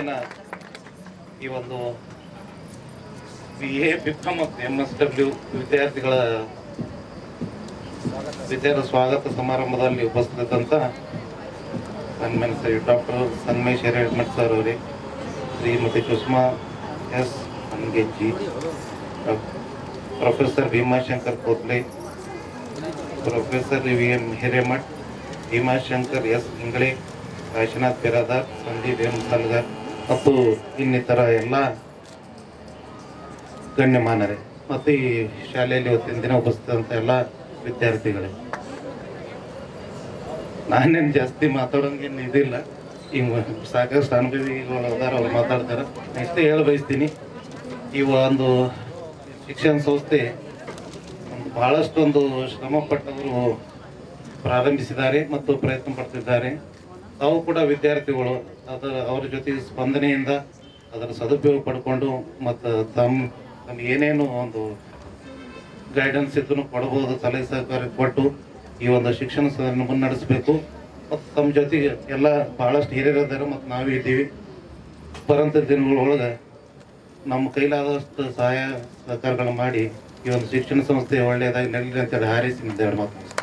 ಈ ಒಂದು B A B com ಮತ್ತು ಎಂ ಎಸ್ ಡಬ್ಲ್ಯೂ ವಿದ್ಯಾರ್ಥಿಗಳ ವಿದ್ಯಾರ್ಥಿ ಸ್ವಾಗತ ಸಮಾರಂಭದಲ್ಲಿ ಉಪಸ್ಥಿತಂತ sir doctor Sanmesh Hiremath sir ಅವರೇ, Shrimati Sushma S Angejji professor Bhimashankar Kotle, professor V M Hiremath, Bhimashankar S Ingale Kashinath Biradar Sandeep M Salgar ಮತ್ತು ಇನ್ನಿತರ ಎಲ್ಲ ಗಣ್ಯಮಾನರೇ. ಮತ್ತು ಈ ಶಾಲೆಯಲ್ಲಿ ಇವತ್ತಿನ ದಿನ ಉಪಸ್ಥಿತಂಥ ಎಲ್ಲ ವಿದ್ಯಾರ್ಥಿಗಳೇ. ನಾನೇನು ಜಾಸ್ತಿ ಮಾತಾಡೋಂಗೇನು ಇದಿಲ್ಲ. ಹಿಂಗೆ ಸಾಕಷ್ಟು ಅನುಭವಿಗಳು ಅದಾರ ಅವ್ರು ಮಾತಾಡ್ತಾರೆ. ಇಷ್ಟೇ ಹೇಳ ಬಯಸ್ತೀನಿ. ಈ ಒಂದು ಶಿಕ್ಷಣ ಸಂಸ್ಥೆ ಒಂದು ಬಹಳಷ್ಟು ಒಂದು ಶ್ರಮ ಪಟ್ಟವರು ಪ್ರಾರಂಭಿಸಿದ್ದಾರೆ ಮತ್ತು ಪ್ರಯತ್ನ ಪಡ್ತಿದ್ದಾರೆ. ತಾವು ಕೂಡ ವಿದ್ಯಾರ್ಥಿಗಳು. ಅದರ ಅವರ ಜೊತೆ ಸ್ಪಂದನೆಯಿಂದ ಅದರ ಸದುಪಯೋಗ ಪಡ್ಕೊಂಡು ಮತ್ತು ತಮ್ಮ ತಮ್ಗೆ ಏನೇನು ಒಂದು ಗೈಡೆನ್ಸ್ ಇದ್ದನ್ನು ಕೊಡಬಹುದು ಸಲಹೆ ಸಹಕಾರ ಕೊಟ್ಟು ಈ ಒಂದು ಶಿಕ್ಷಣ ಮುನ್ನಡೆಸಬೇಕು ಮತ್ತು ತಮ್ಮ ಜೊತೆಗೆ ಎಲ್ಲ ಭಾಳಷ್ಟು ಹಿರಿಯರಿದ್ದಾರೆ ಮತ್ತು ನಾವೇ ಇದ್ದೀವಿ. ಬರೋಂಥ ದಿನಗಳೊಳಗೆ ನಮ್ಮ ಕೈಲಾದಷ್ಟು ಸಹಾಯ ಸಹಕಾರಗಳನ್ನು ಮಾಡಿ ಈ ಒಂದು ಶಿಕ್ಷಣ ಸಂಸ್ಥೆ ಒಳ್ಳೆಯದಾಗಿ ನಡೀಲಿ ಅಂತೇಳಿ ಹಾರೈಸಿ ನಿಂತೇವೆ ಮಾತು